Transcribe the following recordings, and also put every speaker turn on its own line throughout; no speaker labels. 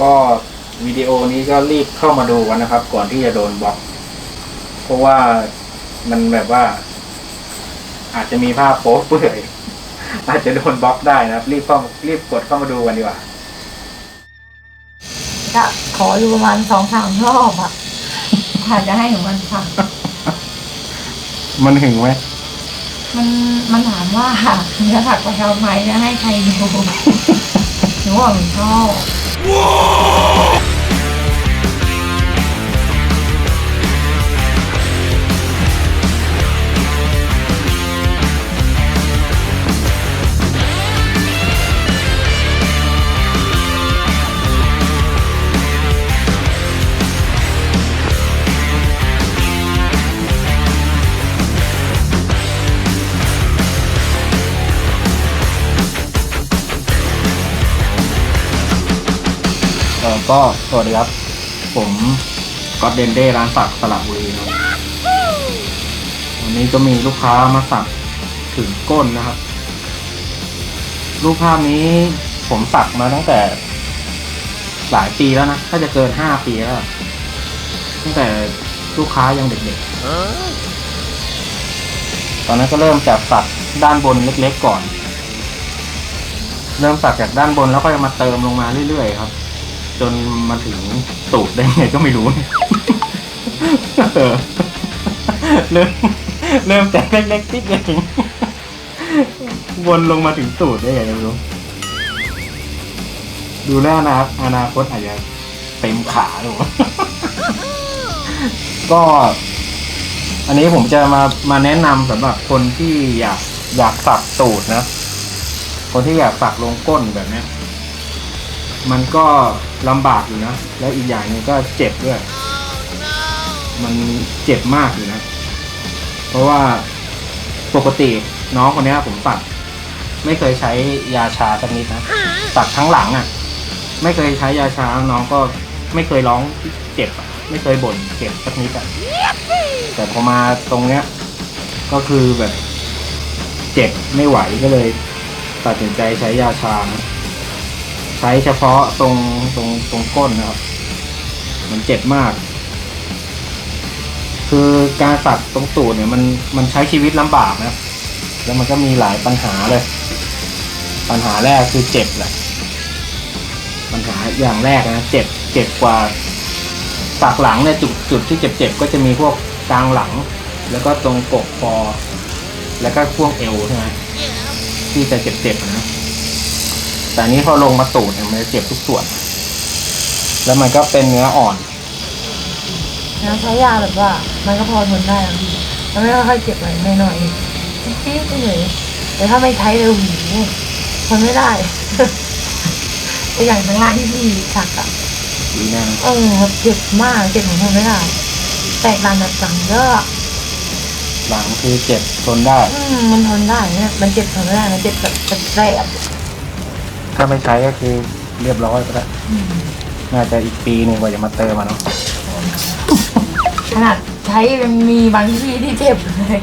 ก็วิดีโอนี้ก็รีบเข้ามาดูกันนะครับ ก่อนที่จะโดนบล็อก เพราะว่ามันแบบว่า อาจจะมีภาพโป๊เปื่อยอาจจะโดนบล็อกได้นะครับ รีบเข้ารีบกดเข้ามาดูกันดีกว่า
จะขออยู่ประมาณสองสามรอบอะอาจจะให้หนูมันค่ะ
มันหึงไหม
มันมันถามว่าเนื้อผักกระเทียมไหมจะให้ใครดูหนูบอกหนูชอบ
เก็สวัสดีครับ ผมก็อตเดนเด้ร้านสักสระบุรีครับวันนี้ก็มีลูกค้ามาสักถึงก้นนะครับ รูปภาพนี้ผมสักมาตั้งแต่ หลายปีแล้วนะถ้าจะเกินห้าปีแล้วตั้งแต่ลูกค้ายังเด็กๆ ตอนนั้นก็เริ่มจากสักด้านบนเล็กๆก่อน เริ่มสักจากด้านบนแล้วก็จะมาเติมลงมาเรื่อยๆครับ จนมาถึงตูดได้ไงก็ไม่รู้เออเริ่มเริ่มจากเล็กๆติดเองวนลงมาถึงตูดได้ไงก็ไม่รู้ดูแลวนะครับ อนาคตอาจจะเต็มขาหรือเปล่าก็ อันนี้ผมจะมามาแนะนำสำหรับคนที่อยากอยากสักตูดนะ คนที่อยากสักลงก้นแบบนี้ มันก็ลำบากอยู่นะ แล้วอีกอย่างนึงก็เจ็บด้วย มันเจ็บมากอยู่นะ เพราะว่าปกติน้องคนนี้ผมสักไม่เคยใช้ยาชาสักนิดนะสักทั้งหลังอะ่ะ ไม่เคยใช้ยาชาน้องก็ไม่เคยร้องเจ็บไม่เคยบ่นเจ็บสักนิดอะแต่พอมาตรงเนี้ย ก็คือแบบ เจ็บไม่ไหวก็เลย ตัดสินใจใช้ยาชานะ ใช้เฉพาะตรงตรงตรงก้นนะครับ มันเจ็บมาก คือการสักตรงตูดเนี่ยมันมันใช้ชีวิตลำบากนะแล้วมันก็มีหลายปัญหาเลย ปัญหาแรกคือเจ็บแหละปัญหาอย่างแรกนะเจ็บเจ็บกว่าสักหลังเนี่ยจุดจุดที่เจ็บเจ็บก็จะมีพวกกลางหลัง แล้วก็ตรงกกคอแล้วก็พวกเอวใช่ไหมที่จะเจ็บเจ็บนะ แต่อันนี้พอลงมาตูดเนี่ยมันจะเจ็บทุกส่วน แล้วมันก็เป็นเนื้ออ่อน
แล้วใช้ยาแบบว่า มันก็พอทนได้อะพี่มันไม่ค่อยเจ็บอะไรหน่อยๆจี๊ดๆเฉยๆแต่ถ้าไม่ใช้เลยโอ้โหทนไม่ได้ตัวอย่างทั้งล่างที่พี่สักอะ
ดีแน่นะ
เออเจ็บมากเจ็บของทนไม่ได้แตกดันแบบจังเยอะ
หลังคือเจ็บทนได้
อืมมันทนได้เนี่ยมันเจ็บทนไม่ได้มันเจ็บแบบแสบ
ถ้าไม่ใช้ก็คือเรียบร้อยไปแล้ว
อืม
น่าจะอีกปีหนึ่งกว่าจะมาเติมมาเนาะ
ขนาดใช้ยังมีบางที่ที่เจ็บเลย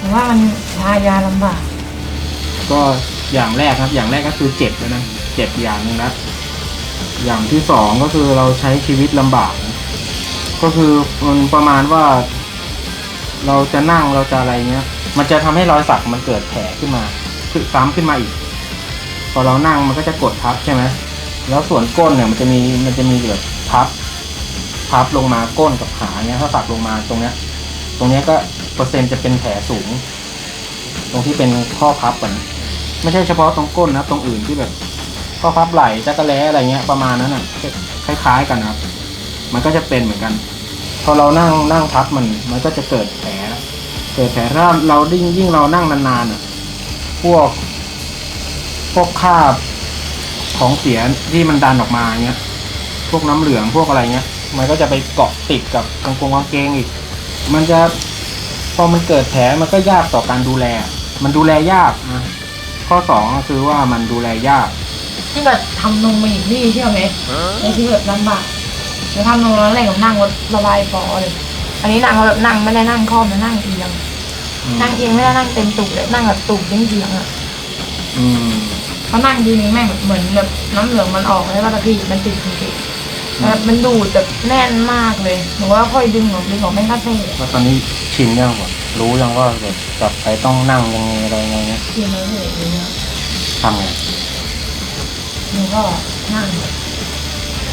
ผมว่ามันทายาลำบาก
ก็อย่างแรกครับ อย่างแรกก็คือเจ็บแล้วนะเจ็บอย่างหนึ่งนะอย่างที่สองก็คือเราใช้ชีวิตลำบากนะก็คือมันประมาณว่า เราจะนั่งเราจะอะไรเงี้ย มันจะทำให้รอยสักมันเกิดแผลขึ้นมาคือซ้ำขึ้นมาอีก พอเรานั่งมันก็จะกดทับใช่ไหมแล้วส่วนก้นเนี่ยมันจะมีมันจะมีแบบพับพับลงมาก้นกับขาเนี้ยถ้าสักลงมาตรงเนี้ย ตรงเนี้ยก็เปอร์เซ็นต์จะเป็นแผลสูง ตรงที่เป็นข้อพับกันไม่ใช่เฉพาะตรงก้นนะตรงอื่นที่แบบข้อพับไหล่จักระแล้อะไรเงี้ยประมาณนั้นอะคล้ายๆกันนะครับ มันก็จะเป็นเหมือนกัน พอเรานั่งนั่งพับมันมันก็จะเกิดแผลเกิดแผลถ้าเรายิ่งยิ่งเรานั่งนานๆอะพวก พวกคราบของเสียที่มันดันออกมาเงี้ย พวกน้ำเหลืองพวกอะไรเงี้ย มันก็จะไปเกาะติดกับกางกงกางเกงอีก มันจะพอมันเกิดแผลมันก็ยากต่อการดูแล มันดูแลยากนะข้อสองก็คือว่ามันดูแลยาก
ที่แบบทำนมมาอีกนี่เชื่อไหมในที่แบบลำบากแล้วทำนมแล้วอะไรกับนั่งรถระบายฟอเลย อันนี้นั่งแบบนั่งไม่ได้นั่งคล่อมนะนั่งเอียง
อืม
นั่งเอียงไม่ได้นั่งเต็มตูดเลยนั่งแบบตูดเฉียงๆอะ
อืม
เขานั่งทีนี้แม่งเหมือนแบบน้ำเหลืองมันออกเลยว่าพี่มันติดจริงๆแบบมันดูดแบบแน่นมากเลยหนูว่าค่อยดึงออกดึงออกไม่ค่อยเท่
แล้วตอนนี้ชินยังแบบรู้ยังว่าแบบกลับไปต้องนั่งยังไงอะไรยังไงเงี้ย
ทีนี้เลยเนี่ย
ทำไง
หนูก็นั่งแบบ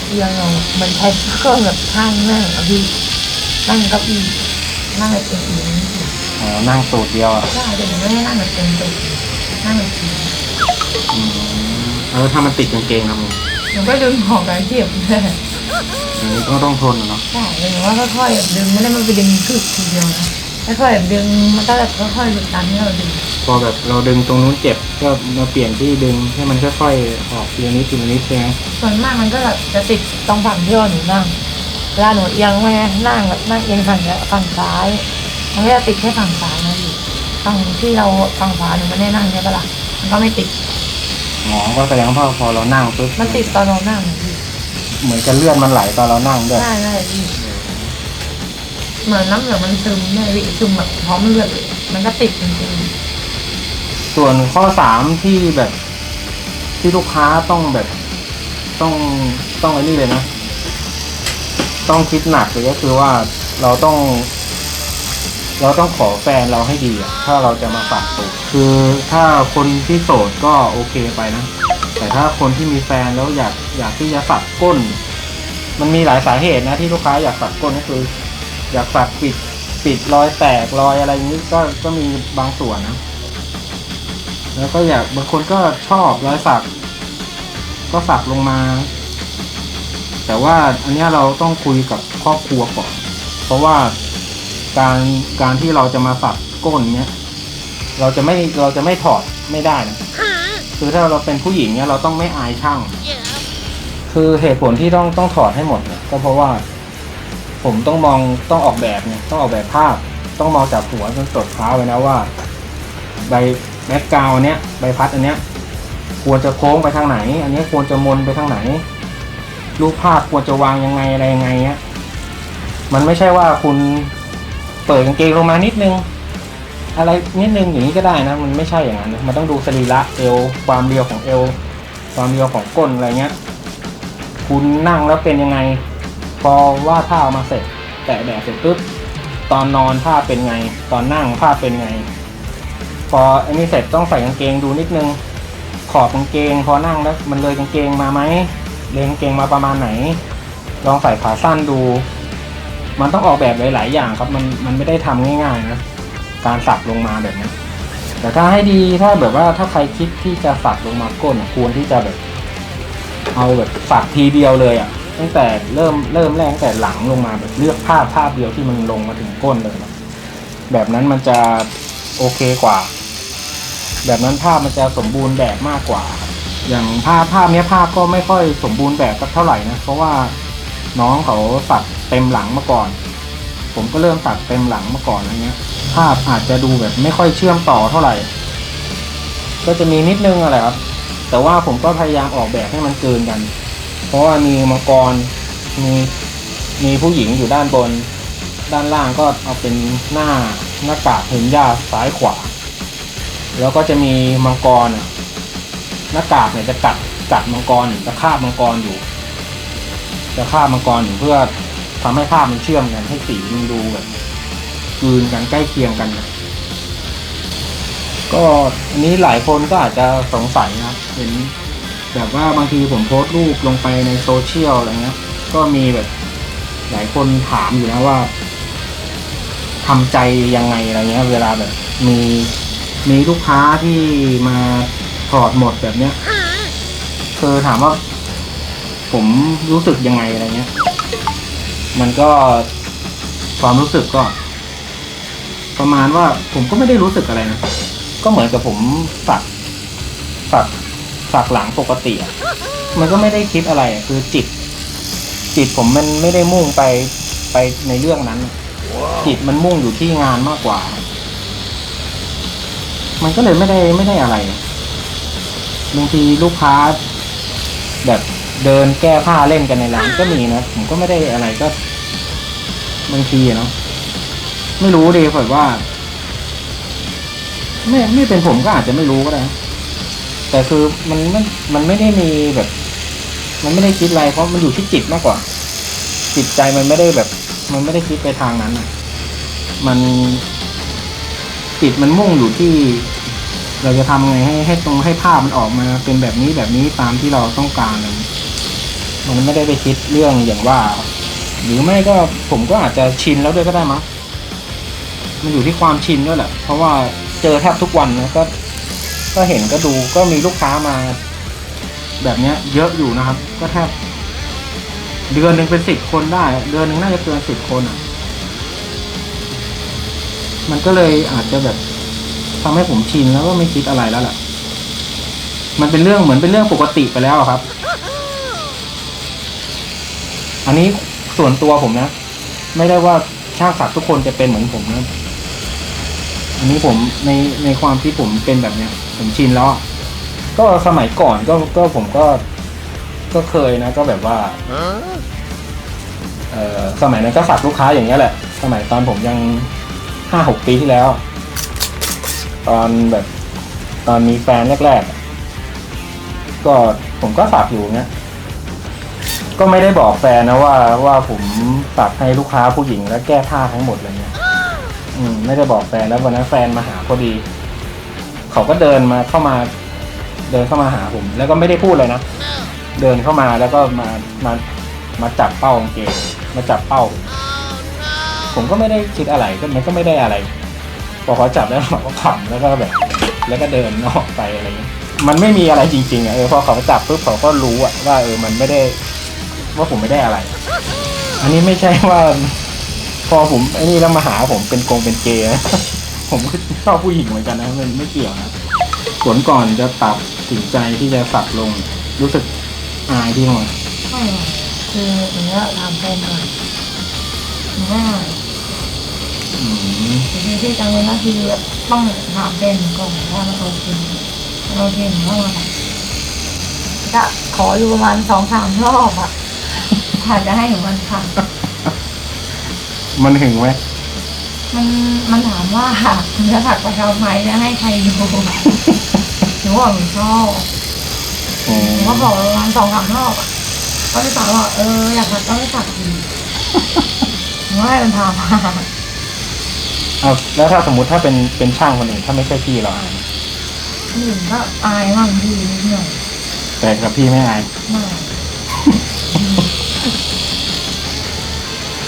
เอียงเอาเหมันใช้เครื่องแบบข้างนั่งอะพี่นั่งเกับอีนั่งแบบเอียง
อ๋อนั่งตูดเดียวอะ
ๆใช่แต่หนูไม่ได้นั่งแบบเต็มตัวนั่งแบบเอียง
อืมเออถ้ามันติดกางเกงทำไง
หนูก็ดึงออกการเทียบเลย
อย่างนี้ก็ต้องทนอะเนาะ
ใช่หนูว่าค่อยๆแบบดึงไม่ได้มันไปดึงคือทีเดียวนะค่อยๆแบบดึงมันก็แบบค่อยๆหลุดตามที่เราดึง
พอแบบเราดึงตรงนู้นเจ็บก็มาเปลี่ยนที่ดึงให้มันค่อยๆออกทีละนิดทีละนิดใช่ไหม
ส่วนมากมันก็แบบจะติดตรงฝั่งที่เราหนูนั่งเวลาหนูเอียงไว้นั่งแบบนั่งเอียงฝั่งเนี้ยฝั่งซ้ายมันก็จะติดแค่ฝั่งซ้ายนะพี่ฝั่งที่เราฝั่งขวาหนูไม่ได้นั่งใช่ปะล่ะมันก็ไม่ติด
อ๋อก็แสดงว่าพอเรานั่งปุ๊บ
มันติดตอนเรานั่งอะพี่
เหมือนกับเลือดมันไหลตอนเรานั่งด้วย
ใช่ใช่พี่เหมือนน้ำเหลืองมันซึมเนี่ยพี่ซึมแบบพร้อมเลือดเลยมันก็ติดจริง
ส่วนข้อสามที่แบบ ที่ลูกค้าต้องแบบ ต้องต้องไอ้นี่เลยนะ ต้องคิดหนักเลยก็คือว่าเราต้อง เราต้องขอแฟนเราให้ดีอะถ้าเราจะมาฝักตูดคือถ้าคนที่โสดก็โอเคไปนะ แต่ถ้าคนที่มีแฟนแล้วอยากอยากที่จะฝักก้น มันมีหลายสาเหตุนะที่ลูกค้าอยากฝักก้นก็คือ อยากฝักปิดปิดรอยแตกรอยอะไรอย่างนี้ก็ก็มีบางส่วนนะ แล้วก็อยากบางคนก็ชอบรอยสัก ก็สักลงมา แต่ว่าอันนี้เราต้องคุยกับครอบครัวก่อน เพราะว่า การการที่เราจะมาสักก้นเนี้ยเราจะไม่เราจะไม่ถอดไม่ได้นะคือถ้าเราเป็นผู้หญิงเนี่ยเราต้องไม่อายช่าง คือเหตุผลที่ต้องต้องถอดให้หมดเนี่ยก็เพราะว่า ผมต้องมองต้องออกแบบเนี่ยต้องออกแบบภาพต้องมองจากหัวจนตดเท้าไว้นะว่า ใบแบ็กกราวเนี้ยใบพัดอันเนี้ยควรจะโค้งไปทางไหน อันนี้ควรจะมนไปทางไหน รูปภาพควรจะวางยังไงอะไรยังไงเนี้ยมันไม่ใช่ว่าคุณ เปิดกางเกงลงมานิดนึง อะไรนิดนึงอย่างนี้ก็ได้นะ มันไม่ใช่อย่างนั้นมันต้องดูสรีระเอวความเรียวของเอว ความเรียวของก้นอะไรเงี้ย คุณนั่งแล้วเป็นยังไง พอวาดท่าออกมาเสร็จ แตะแบบเสร็จปุ๊บตอนนอนภาเป็นไง ตอนนั่งภาเป็นไง พออันนี้เสร็จต้องใส่กางเกงดูนิดนึง ขอบกางเกง พอนั่งแล้วมันเลยกางเกงมาไหมเลยกางเกงมาประมาณไหน ลองใส่ขาสั้นดู มันต้องออกแบบหลาย ๆ อย่างครับมันมันไม่ได้ทำง่าย ๆ นะ การสักลงมาแบบนี้แต่ถ้าให้ดีถ้าแบบว่าถ้าใครคิดที่จะสักลงมาก้นควรที่จะแบบ เอาแบบสักทีเดียวเลยอะตั้งแต่เริ่มเริ่มแรกแต่หลังลงมาแบบเลือกภาพภาพเดียวที่มันลงมาถึงก้นเลยนะแบบนั้นมันจะโอเคกว่า แบบนั้นภาพมันจะสมบูรณ์แบบมากกว่า อย่างภาพภาพเนี้ยภาพก็ไม่ค่อยสมบูรณ์แบบสักเท่าไหร่นะเพราะว่าน้องเขาสัก เต็มหลังมาก่อน ผมก็เริ่มสักเต็มหลังมาก่อนอะไรเงี้ย ภาพอาจจะดูแบบไม่ค่อยเชื่อมต่อเท่าไหร่ ก็จะมีนิดนึงอะไรครับ แต่ว่าผมก็พยายามออกแบบให้มันเกินกัน เพราะว่ามีมังกร มีมีผู้หญิงอยู่ด้านบน ด้านล่างก็เอาเป็นหน้าหน้ากากเห็นยาซ้ายขวา แล้วก็จะมีมังกรอะหน้ากากเนี่ยจะกัดกัดมังกรอยู่ามังกรอยู่ จะคามังกรอยู่เพื่อ ทำให้ภาพมันเชื่อมกันให้สีมันดูแบบกืนกันใกล้เคียงกันนะก็อันนี้หลายคนก็อาจจะสงสัยนะครับเห็นแบบว่าบางทีผมโพสต์รูปลงไปในโซเชียลอะไรเงี้ย ก็มีแบบหลายคนถามอยู่นะว่าทำใจยังไงอะไรเงี้ย เวลาแบบมีมีลูกค้าที่มาถอดหมดแบบเนี้ยคือถามว่าผมรู้สึกยังไงอะไรเงี้ย มันก็ความรู้สึกก็ ประมาณว่าผมก็ไม่ได้รู้สึกอะไรนะ ก็เหมือนกับผมสักสักสักหลังปกติมันก็ไม่ได้คิดอะไรคือจิต จิตผมมันไม่ได้มุ่งไปไปในเรื่องนั้น จิตมันมุ่งอยู่ที่งานมากกว่า มันก็เลยไม่ได้ไม่ได้อะไรบางทีลูกค้าแบบ เดินแก้ผ้าเล่นกันในร้านก็มีนะผมก็ไม่ได้อะไรก็บางทีอะเนาะไม่รู้ดีแบบว่า ไม่ไม่เป็นผมก็อาจจะไม่รู้ก็ได้นะแต่คือมันมันมันไม่ได้มีแบบ มันไม่ได้คิดอะไรเพราะมันอยู่ที่จิตมากกว่า จิตใจมันไม่ได้แบบ มันไม่ได้คิดไปทางนั้นอะมันจิตมันมุ่งอยู่ที่ เราจะทำไงให้ให้ตรงให้ภาพมันออกมาเป็นแบบนี้แบบนี้ตามที่เราต้องการอะไรอย่างเงี้ย มันไม่ได้ไปคิดเรื่องอย่างว่า หรือไม่ก็ผมก็อาจจะชินแล้วด้วยก็ได้มั้งมันอยู่ที่ความชินด้วยแหละ เพราะว่าเจอแทบทุกวันนะก็ ก็เห็นก็ดูก็มีลูกค้ามา แบบเนี้ย เยอะอยู่นะครับ ก็แทบเดือนหนึ่งเป็นสิบคนได้ เดือนหนึ่งน่าจะเกินสิบคนอะ มันก็เลยอาจจะแบบทำให้ผมชินแล้วก็ไม่คิดอะไรแล้วแหละมันเป็นเรื่องเหมือนเป็นเรื่องปกติไปแล้วครับ อันนี้ส่วนตัวผมนะ ไม่ได้ว่าช่างศักดิ์ทุกคนจะเป็นเหมือนผมนะ อันนี้ผมในในความที่ผมเป็นแบบเนี้ยผมชินแล้วอะก็สมัยก่อนก็ก็ผมก็ ก็เคยนะ ก็แบบว่า เออสมัยนั้นก็สักลูกค้าอย่างเงี้ยแหละ สมัยตอนผมยังห้าหกปีที่แล้ว ตอนแบบ ตอนมีแฟนแรกๆ ก็ผมก็สักอยู่เงี้ย ก็ไม่ได้บอกแฟนนะว่าว่าผมสักให้ลูกค้าผู้หญิงแล้วแก้ผ้าทั้งหมดอะไรเงี้ยอืมไม่ได้บอกแฟนแล้ววันนั้นแฟนมาหาพอดี เขาก็เดินมาเข้ามา เดินเข้ามาหาผม แล้วก็ไม่ได้พูดเลยนะเดินเข้ามาแล้วก็มามามาจับเป้ากางเกงมาจับเป้า ผมก็ไม่ได้คิดอะไรก็มันก็ไม่ได้อะไรพอเขาจับแล้วเราก็ขำแล้วก็แบบ แล้วก็เดินออกไปอะไรเงี้ยมันไม่มีอะไรจริงๆอะเออพอเขาจับปุ๊บเขาก็รู้อะว่าเออมันไม่ได้ ว่าผมไม่ได้อะไร อันนี้ไม่ใช่ว่า พอผมไอ้นี่แล้วมาหาผมเป็นกงเป็นเกย์นะผมก็ชอบผู้หญิงเหมือนกันนะมันไม่เกี่ยวนะสวนก่อนจะตัดสินใจที่จะสักลง รู้สึกอายที่หน่อย
ไม่หรอกคืออย่างเงี้ยถามแฟนก่อนง่าย
อืม
สิ่งที่กังวลก็คือต้องถามแฟนก่อนว่ามันโอเคมันโอเคหรือว่ามันจะขออยู่ประมาณสองสามรอบอะ ถ้าจะให้หนูมันทำ
มันหึงไหม
มันมันถามว่าคุณจะถักประชาไหมจะให้ใครดูหนูบอกหนูชอบ
อืม
หนูก็บอกประมาณสองสามรอบอะก็จะตอบว่าเอออยากถักก็ไม่ถักดีหนูให้มันทำ
เอาแล้วถ้าสมมติถ้าเป็นเป็นช่างคนอื่นถ้าไม่ใช่พี่เราอายไหม
พี่หญิงก็อายมั่งดีนิดหน่อย
แต่กับพี่ไม่อาย
มาก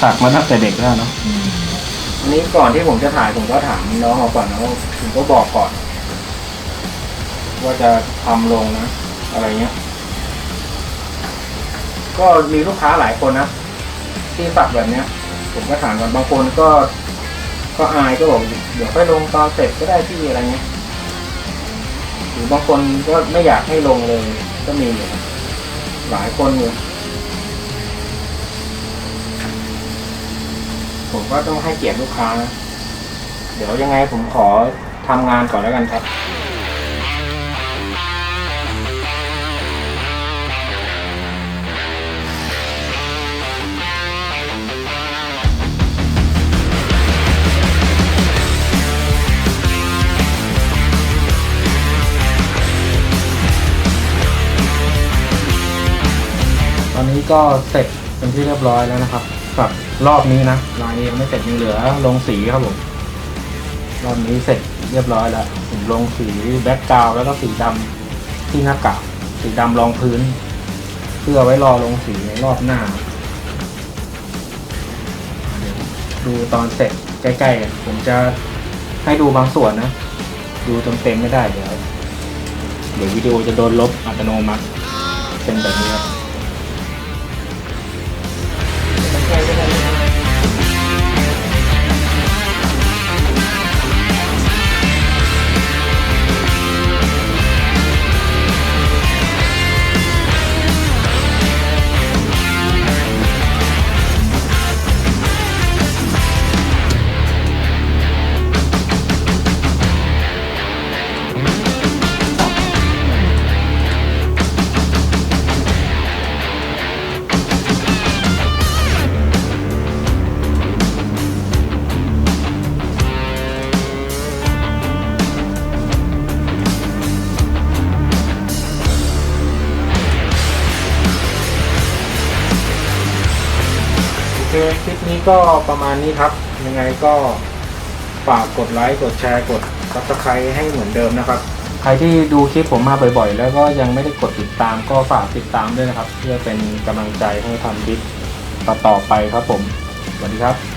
สักมาตั้งแต่เด็กแล้วเนาะ
อั
นนี้ก่อนที่ผมจะถ่ายผมก็ถามน้องเขาก่อนนะว่าผมก็บอกก่อน ว่าจะทำลงนะ อะไรเงี้ย ก็มีลูกค้าหลายคนนะที่สักแบบเนี้ย ผมก็ถามก่อนบางคนก็ ก็อายก็บอกเดี๋ยวค่อยลงตอนเสร็จก็ได้พี่อะไรเงี้ยหรือบางคนก็ไม่อยากให้ลงเลย ก็มีอยู่หลายคนอยู่ ผมก็ต้องให้เกียรติลูกค้านะ เดี๋ยวยังไงผมขอทำงานก่อนแล้วกันครับ ตอนนี้ก็เสร็จเป็นที่เรียบร้อยแล้วนะครับกับ รอบนี้นะลายนี้ยังไม่เสร็จยังเหลือลงสีครับผมรอบนี้เสร็จเรียบร้อยแล้วผมลงสีแบ็กกราวแล้วก็สีดำที่หน้ากากสีดำรองพื้น เพื่อไว้รอลงสีในรอบหน้าดูตอนเสร็จใกล้ๆ ผมจะให้ดูบางส่วนนะ ดูเต็มๆไม่ได้เดี๋ยวเดี๋ยววิดีโอจะโดนลบอัตโนมัติเป็นแบบนี้ครับ
เค
คลิปนี้ก็ประมาณนี้ครับ ยังไงก็ฝากกดไลค์กดแชร์กดซับสไครต์ให้เหมือนเดิมนะครับ ใครที่ดูคลิปผมมาบ่อยๆ แล้วก็ยังไม่ได้กดติดตามก็ฝากติดตามด้วยนะครับ เพื่อเป็นกำลังใจให้ทำคลิปต่อๆไปครับผมสวัสดีครับ